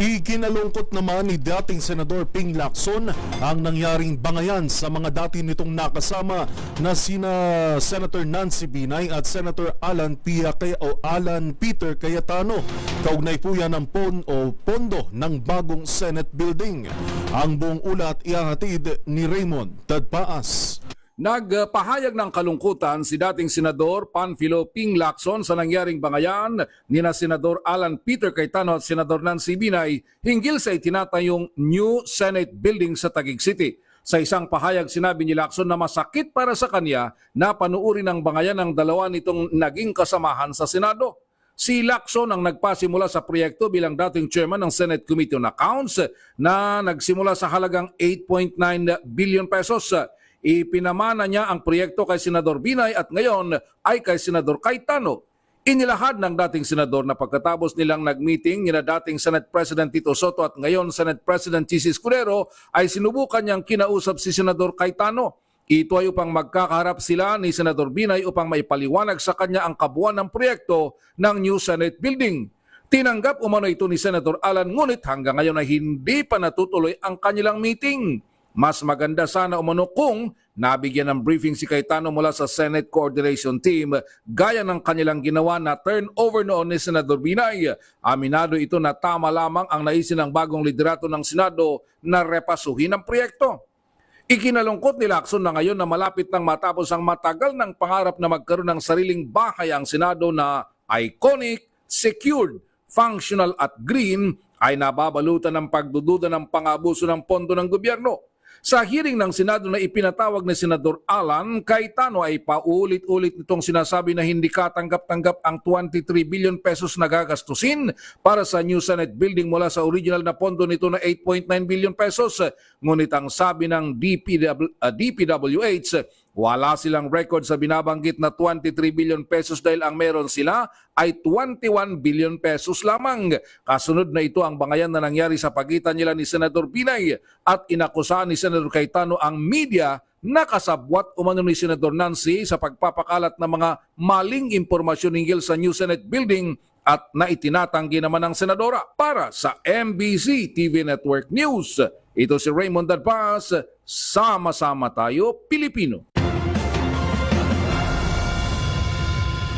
Ikinalungkot naman ni dating Senador Ping Lacson ang nangyaring bangayan sa mga dati nitong nakasama na sina Senator Nancy Binay at Senator Alan Pia Kay o Alan Peter Cayetano. Kaugnay po yan ng pon o pondo ng bagong Senate building. Ang buong ulat ihahatid ni Raymond Tadpaas. Nagpahayag ng kalungkutan si dating Senador Panfilo Ping Lacson sa nangyaring bangayan ni na Senador Alan Peter Cayetano at Senador Nancy Binay hinggil sa itinatayong new Senate building sa Taguig City. Sa isang pahayag sinabi ni Lacson na masakit para sa kanya na panuuri ng bangayan ng dalawa nitong naging kasamahan sa Senado. Si Lacson ang nagpasimula sa proyekto bilang dating chairman ng Senate Committee on Accounts na nagsimula sa halagang 8.9 billion pesos. Ipinamana niya ang proyekto kay Senador Binay at ngayon ay kay Senador Cayetano. Inilahad ng dating senador na pagkatapos nilang nag-meeting nila dating Senate President Tito Soto at ngayon Senate President Chis Escudero ay sinubukan niyang kinausap si Senador Cayetano. Ito ay upang magkakaharap sila ni Senador Binay upang maipaliwanag sa kanya ang kabuuan ng proyekto ng new Senate building. Tinanggap umano ito ni Senator Alan ngunit hanggang ngayon ay hindi pa natutuloy ang kanilang meeting. Mas maganda sana umano kung nabigyan ng briefing si Cayetano mula sa Senate Coordination Team gaya ng kanilang ginawa na turnover noon ni Senador Binay. Aminado ito na tama lamang ang naisin ng bagong liderato ng Senado na repasuhin ang proyekto. Ikinalungkot ni Lacson na ngayon na malapit nang matapos ang matagal ng pangarap na magkaroon ng sariling bahay ang Senado na iconic, secured, functional at green ay nababalutan ng pagdududa ng pangabuso ng pondo ng gobyerno. Sa hearing ng Senado na ipinatawag ni Senador Alan, Cayetano ay paulit-ulit nitong sinasabi na hindi katanggap-tanggap ang 23 billion pesos na gagastusin para sa new Senate building mula sa original na pondo nito na 8.9 billion pesos. Ngunit ang sabi ng DPW, uh, DPWH, wala silang record sa binabanggit na 23 billion pesos dahil ang meron sila ay 21 billion pesos lamang. Kasunod na ito ang bangayan na nangyari sa pagitan nila ni Senador Binay at inakusahan ni Senador Cayetano ang media na kasabwat umano ni Senador Nancy sa pagpapakalat ng mga maling impormasyon hinggil sa new Senate building at na itinatanggi naman ng Senadora. Para sa MBC TV Network News, ito si Raymond Dadpas, sama-sama tayo Pilipino.